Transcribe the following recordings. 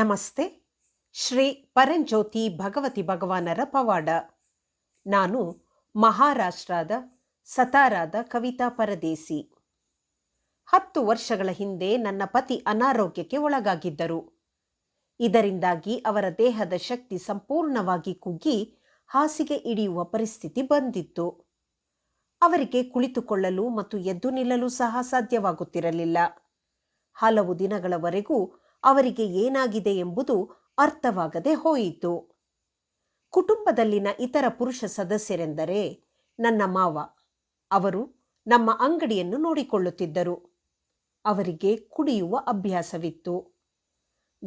ನಮಸ್ತೆ. ಶ್ರೀ ಪರಂಜ್ಯೋತಿ ಭಗವತಿ ಭಗವಾನರ ಪವಾಡ. ನಾನು ಮಹಾರಾಷ್ಟ್ರದ ಸತಾರಾದ ಕವಿತಾ ಪರದೇಸಿ. ಹತ್ತು ವರ್ಷಗಳ ಹಿಂದೆ ನನ್ನ ಪತಿ ಅನಾರೋಗ್ಯಕ್ಕೆ ಒಳಗಾಗಿದ್ದರು. ಇದರಿಂದಾಗಿ ಅವರ ದೇಹದ ಶಕ್ತಿ ಸಂಪೂರ್ಣವಾಗಿ ಕುಗ್ಗಿ ಹಾಸಿಗೆ ಇಡಿಯುವ ಪರಿಸ್ಥಿತಿ ಬಂದಿತ್ತು. ಅವರಿಗೆ ಕುಳಿತುಕೊಳ್ಳಲು ಮತ್ತು ಎದ್ದು ನಿಲ್ಲಲು ಸಹ ಸಾಧ್ಯವಾಗುತ್ತಿರಲಿಲ್ಲ. ಹಲವು ದಿನಗಳವರೆಗೂ ಅವರಿಗೆ ಏನಾಗಿದೆ ಎಂಬುದು ಅರ್ಥವಾಗದೆ ಹೋಯಿತು. ಕುಟುಂಬದಲ್ಲಿನ ಇತರ ಪುರುಷ ಸದಸ್ಯರೆಂದರೆ ನನ್ನ ಮಾವ. ಅವರು ನಮ್ಮ ಅಂಗಡಿಯನ್ನು ನೋಡಿಕೊಳ್ಳುತ್ತಿದ್ದರು. ಅವರಿಗೆ ಕುಡಿಯುವ ಅಭ್ಯಾಸವಿತ್ತು.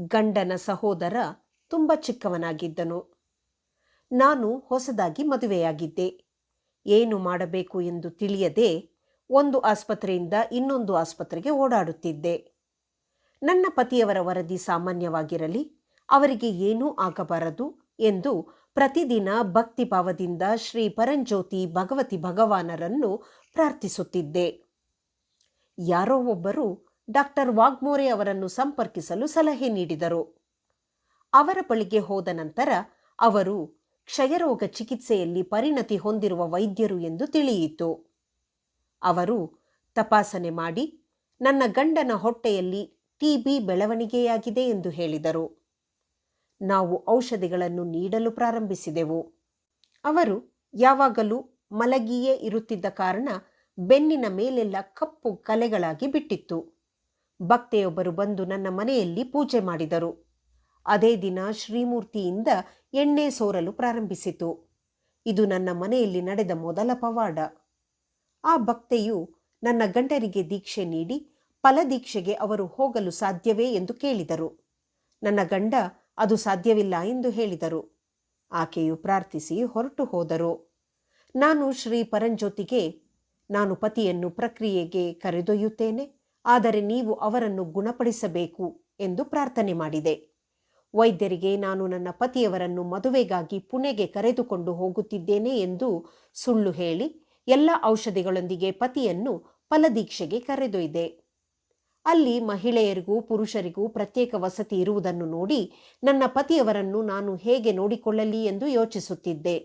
ಗಂಡನ ಸಹೋದರ ತುಂಬ ಚಿಕ್ಕವನಾಗಿದ್ದನು. ನಾನು ಹೊಸದಾಗಿ ಮದುವೆಯಾಗಿದ್ದೆ. ಏನು ಮಾಡಬೇಕು ಎಂದು ತಿಳಿಯದೆ ಒಂದು ಆಸ್ಪತ್ರೆಯಿಂದ ಇನ್ನೊಂದು ಆಸ್ಪತ್ರೆಗೆ ಓಡಾಡುತ್ತಿದ್ದೆ. ನನ್ನ ಪತಿಯವರ ವರದಿ ಸಾಮಾನ್ಯವಾಗಿರಲಿ, ಅವರಿಗೆ ಏನೂ ಆಗಬಾರದು ಎಂದು ಪ್ರತಿದಿನ ಭಕ್ತಿಭಾವದಿಂದ ಶ್ರೀ ಪರಂಜ್ಯೋತಿ ಭಗವತಿ ಭಗವಾನರನ್ನು ಪ್ರಾರ್ಥಿಸುತ್ತಿದ್ದೆ. ಯಾರೋ ಒಬ್ಬರು ಡಾಕ್ಟರ್ ವಾಗ್ಮೋರೆ ಅವರನ್ನು ಸಂಪರ್ಕಿಸಲು ಸಲಹೆ ನೀಡಿದರು. ಅವರ ಬಳಿಗೆ ಹೋದ ನಂತರ ಅವರು ಕ್ಷಯರೋಗ ಚಿಕಿತ್ಸೆಯಲ್ಲಿ ಪರಿಣತಿ ಹೊಂದಿರುವ ವೈದ್ಯರು ಎಂದು ತಿಳಿಯಿತು. ಅವರು ತಪಾಸಣೆ ಮಾಡಿ, ನನ್ನ ಗಂಡನ ಹೊಟ್ಟೆಯಲ್ಲಿ ಟಿಬಿ ಬೆಳವಣಿಗೆಯಾಗಿದೆ ಎಂದು ಹೇಳಿದರು. ನಾವು ಔಷಧಿಗಳನ್ನು ನೀಡಲು ಪ್ರಾರಂಭಿಸಿದೆವು. ಅವರು ಯಾವಾಗಲೂ ಮಲಗಿಯೇ ಇರುತ್ತಿದ್ದ ಕಾರಣ ಬೆನ್ನಿನ ಮೇಲೆಲ್ಲ ಕಪ್ಪು ಕಲೆಗಳಾಗಿ ಬಿಟ್ಟಿತ್ತು. ಭಕ್ತೆಯೊಬ್ಬರು ಬಂದು ನನ್ನ ಮನೆಯಲ್ಲಿ ಪೂಜೆ ಮಾಡಿದರು. ಅದೇ ದಿನ ಶ್ರೀಮೂರ್ತಿಯಿಂದ ಎಣ್ಣೆ ಸೋರಲು ಪ್ರಾರಂಭಿಸಿತು. ಇದು ನನ್ನ ಮನೆಯಲ್ಲಿ ನಡೆದ ಮೊದಲ ಪವಾಡ. ಆ ಭಕ್ತೆಯು ನನ್ನ ಗಂಡರಿಗೆ ದೀಕ್ಷೆ ನೀಡಿ ಫಲದೀಕ್ಷೆಗೆ ಅವರು ಹೋಗಲು ಸಾಧ್ಯವೇ ಎಂದು ಕೇಳಿದರು. ನನ್ನ ಗಂಡ, ಅದು ಸಾಧ್ಯವಿಲ್ಲ ಎಂದು ಹೇಳಿದರು. ಆಕೆಯು ಪ್ರಾರ್ಥಿಸಿ ಹೊರಟು ಹೋದರು. ನಾನು ಶ್ರೀ ಪರಂಜ್ಯೋತಿಗೆ, ನಾನು ಪತಿಯನ್ನು ಪ್ರಕ್ರಿಯೆಗೆ ಕರೆದೊಯ್ಯುತ್ತೇನೆ, ಆದರೆ ನೀವು ಅವರನ್ನು ಗುಣಪಡಿಸಬೇಕು ಎಂದು ಪ್ರಾರ್ಥನೆ ಮಾಡಿದೆ. ವೈದ್ಯರಿಗೆ ನಾನು ನನ್ನ ಪತಿಯವರನ್ನು ಮದುವೆಗಾಗಿ ಪುಣೆಗೆ ಕರೆದುಕೊಂಡು ಹೋಗುತ್ತಿದ್ದೇನೆ ಎಂದು ಸುಳ್ಳು ಹೇಳಿ, ಎಲ್ಲ ಔಷಧಿಗಳೊಂದಿಗೆ ಪತಿಯನ್ನು ಫಲದೀಕ್ಷೆಗೆ ಕರೆದೊಯ್ದೆ. ಅಲ್ಲಿ ಮಹಿಳೆಯರಿಗೂ ಪುರುಷರಿಗೂ ಪ್ರತ್ಯೇಕ ವಸತಿ ಇರುವುದನ್ನು ನೋಡಿ ನನ್ನ ಪತಿಯವರನ್ನು ನಾನು ಹೇಗೆ ನೋಡಿಕೊಳ್ಳಲಿ ಎಂದು ಯೋಚಿಸುತ್ತಿದ್ದೆ.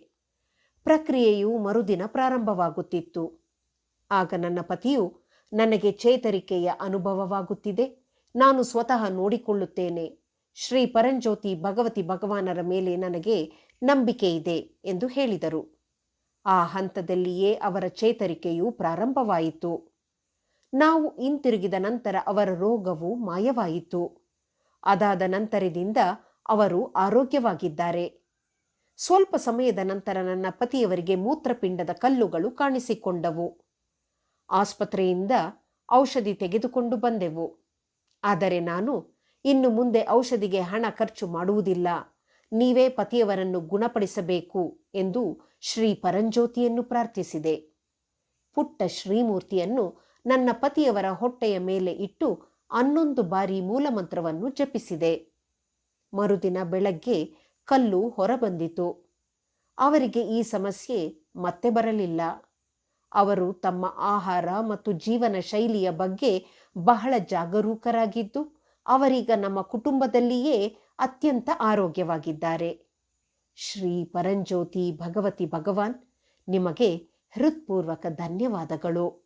ಪ್ರಕ್ರಿಯೆಯು ಮರುದಿನ ಪ್ರಾರಂಭವಾಗುತ್ತಿತ್ತು. ಆಗ ನನ್ನ ಪತಿಯು ನನಗೆ ಚೇತರಿಕೆಯ ಅನುಭವವಾಗುತ್ತಿದೆ. ನಾನು ಸ್ವತಃ ನೋಡಿಕೊಳ್ಳುತ್ತೇನೆ. ಶ್ರೀ ಪರಂಜ್ಯೋತಿ ಭಗವತಿ ಭಗವಾನರ ಮೇಲೆ ನನಗೆ ನಂಬಿಕೆ ಇದೆ ಎಂದು ಹೇಳಿದರು. ಆ ಹಂತದಲ್ಲಿಯೇ ಅವರ ಚೇತರಿಕೆಯು ಪ್ರಾರಂಭವಾಯಿತು. ನಾವು ಹಿಂತಿರುಗಿದ ನಂತರ ಅವರ ರೋಗವು ಮಾಯವಾಯಿತು. ಅದಾದ ನಂತರದಿಂದ ಅವರು ಆರೋಗ್ಯವಾಗಿದ್ದಾರೆ. ಸ್ವಲ್ಪ ಸಮಯದ ನಂತರ ನನ್ನ ಪತಿಯವರಿಗೆ ಮೂತ್ರಪಿಂಡದ ಕಲ್ಲುಗಳು ಕಾಣಿಸಿಕೊಂಡವು. ಆಸ್ಪತ್ರೆಯಿಂದ ಔಷಧಿ ತೆಗೆದುಕೊಂಡು ಬಂದೆವು. ಆದರೆ ನಾನು ಇನ್ನು ಮುಂದೆ ಔಷಧಿಗೆ ಹಣ ಖರ್ಚು ಮಾಡುವುದಿಲ್ಲ. ನೀವೇ ಪತಿಯವರನ್ನು ಗುಣಪಡಿಸಬೇಕು ಎಂದು ಶ್ರೀ ಪರಂಜ್ಯೋತಿಯನ್ನು ಪ್ರಾರ್ಥಿಸಿದೆ. ಪುಟ್ಟ ಶ್ರೀಮೂರ್ತಿಯನ್ನು ನನ್ನ ಪತಿಯವರ ಹೊಟ್ಟೆಯ ಮೇಲೆ ಇಟ್ಟು ಹನ್ನೊಂದು ಬಾರಿ ಮೂಲಮಂತ್ರವನ್ನು ಜಪಿಸಿದೆ. ಮರುದಿನ ಬೆಳಗ್ಗೆ ಕಲ್ಲು ಹೊರಬಂದಿತು. ಅವರಿಗೆ ಈ ಸಮಸ್ಯೆ ಮತ್ತೆ ಬರಲಿಲ್ಲ. ಅವರು ತಮ್ಮ ಆಹಾರ ಮತ್ತು ಜೀವನ ಶೈಲಿಯ ಬಗ್ಗೆ ಬಹಳ ಜಾಗರೂಕರಾಗಿದ್ದು, ಅವರೀಗ ನಮ್ಮ ಕುಟುಂಬದಲ್ಲಿಯೇ ಅತ್ಯಂತ ಆರೋಗ್ಯವಾಗಿದ್ದಾರೆ. ಶ್ರೀ ಪರಂಜ್ಯೋತಿ ಭಗವತಿ ಭಗವಾನ್, ನಿಮಗೆ ಹೃತ್ಪೂರ್ವಕ ಧನ್ಯವಾದಗಳು.